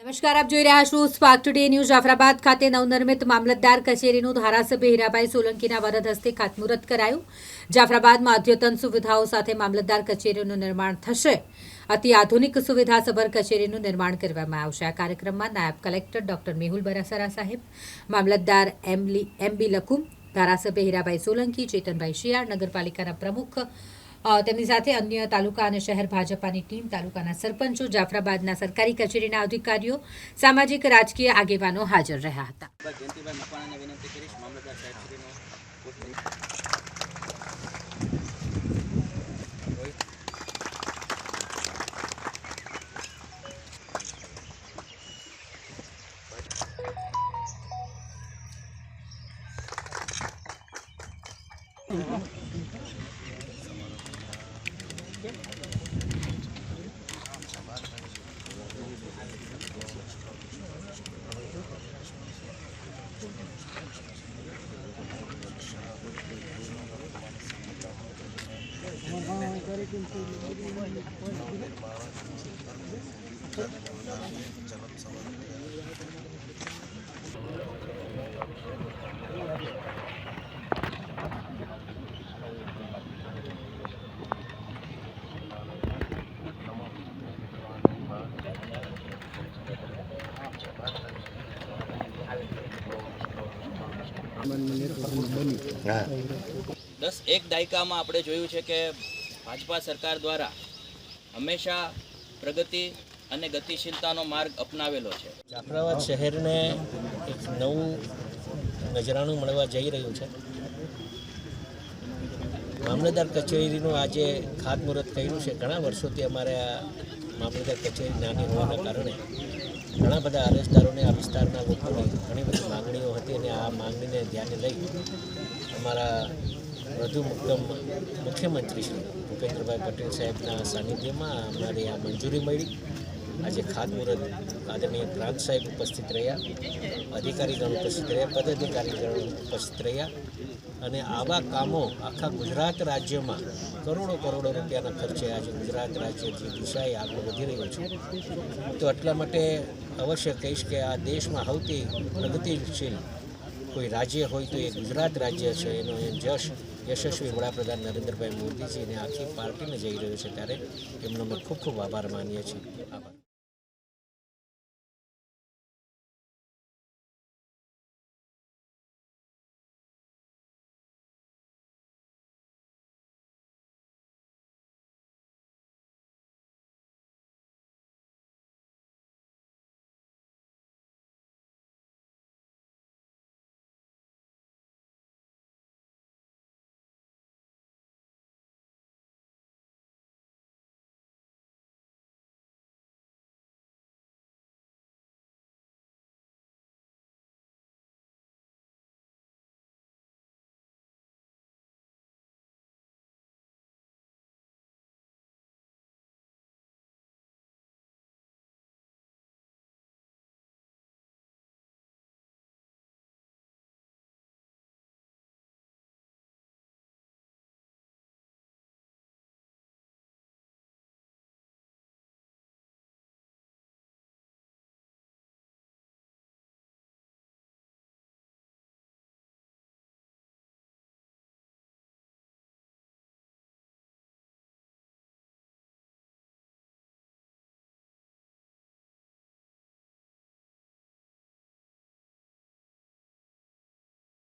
નમસ્કાર, આપ જોઈ રહ્યા છો સ્પાર્ક ટુડે ન્યૂઝ જાફરાબાદ ખાતે નવનિર્મિત મામલતદાર કચેરીનું ધારાસભ્ય હીરાભાઈ સોલંકીના વરદ હસ્તે ખાતમુહૂર્ત કરાયું. જાફરાબાદમાં અદ્યતન સુવિધાઓ સાથે મામલતદાર કચેરીનું નિર્માણ થશે. અતિ આધુનિક સુવિધાસભર કચેરીનું નિર્માણ કરવામાં આવશે. આ કાર્યક્રમમાં નાયબ કલેક્ટર ડોક્ટર મેહુલ બરાસરા સાહેબ, મામલતદાર એમ એમબી લકુમ ધારાસભ્ય હીરાભાઈ સોલંકી, ચેતનભાઈ શિયાળ, નગરપાલિકાના પ્રમુખ તેમની સાથે અન્ય તાલુકા અને શહેર ભાજપાની ટીમ, તાલુકાના સરપંચો, જાફરાબાદના સરકારી કચેરીના અધિકારીઓ, સામાજિક રાજકીય આગેવાનો હાજર રહ્યા હતા. બસ દસ એક દાયકામાં આપણે જોયું છે કે ભાજપા સરકાર દ્વારા હંમેશા પ્રગતિ અને ગતિશીલતાનો માર્ગ અપનાવેલો છે. જાફરાબાદ શહેરને એક નવું નજરાણું મળવા જઈ રહ્યું છે. મામલતદાર કચેરીનું આજે ખાતમુહૂર્ત કર્યું છે. ઘણા વર્ષોથી અમારે આ મામલતદાર કચેરી નાની હોવાના કારણે ઘણા બધા અરજદારોને આ વિસ્તારના લોકોની ઘણી બધી માંગણીઓ હતી અને આ માંગણીને ધ્યાને લઈ અમારા વધુ મુખ્યમંત્રી શ્રી ભૂપેન્દ્રભાઈ પટેલ સાહેબના સાનિધ્યમાં અમારી આ મંજૂરી મળી. આજે ખાતમુહૂર્ત આદરણીય પ્રાંત સાહેબ ઉપસ્થિત રહ્યા અધિકારીગણ ઉપસ્થિત રહ્યા પદાધિકારીગણ ઉપસ્થિત રહ્યા અને આવા કામો આખા ગુજરાત રાજ્યમાં કરોડો કરોડો રૂપિયાના ખર્ચે આજે ગુજરાત રાજ્ય જે દિશાએ આગળ વધી રહ્યું છે. તો એટલા માટે અવશ્ય કહીશ કે આ દેશમાં સૌથી પ્રગતિશીલ કોઈ રાજ્ય હોય તો એ ગુજરાત રાજ્ય છે, એનો એ જશ, યશસ્વી વડાપ્રધાન નરેન્દ્રભાઈ મોદીજી અને આખી પાર્ટીને જઈ રહ્યો છે ત્યારે એમનો અમે ખૂબ ખૂબ આભાર માનીએ છીએ. આભાર.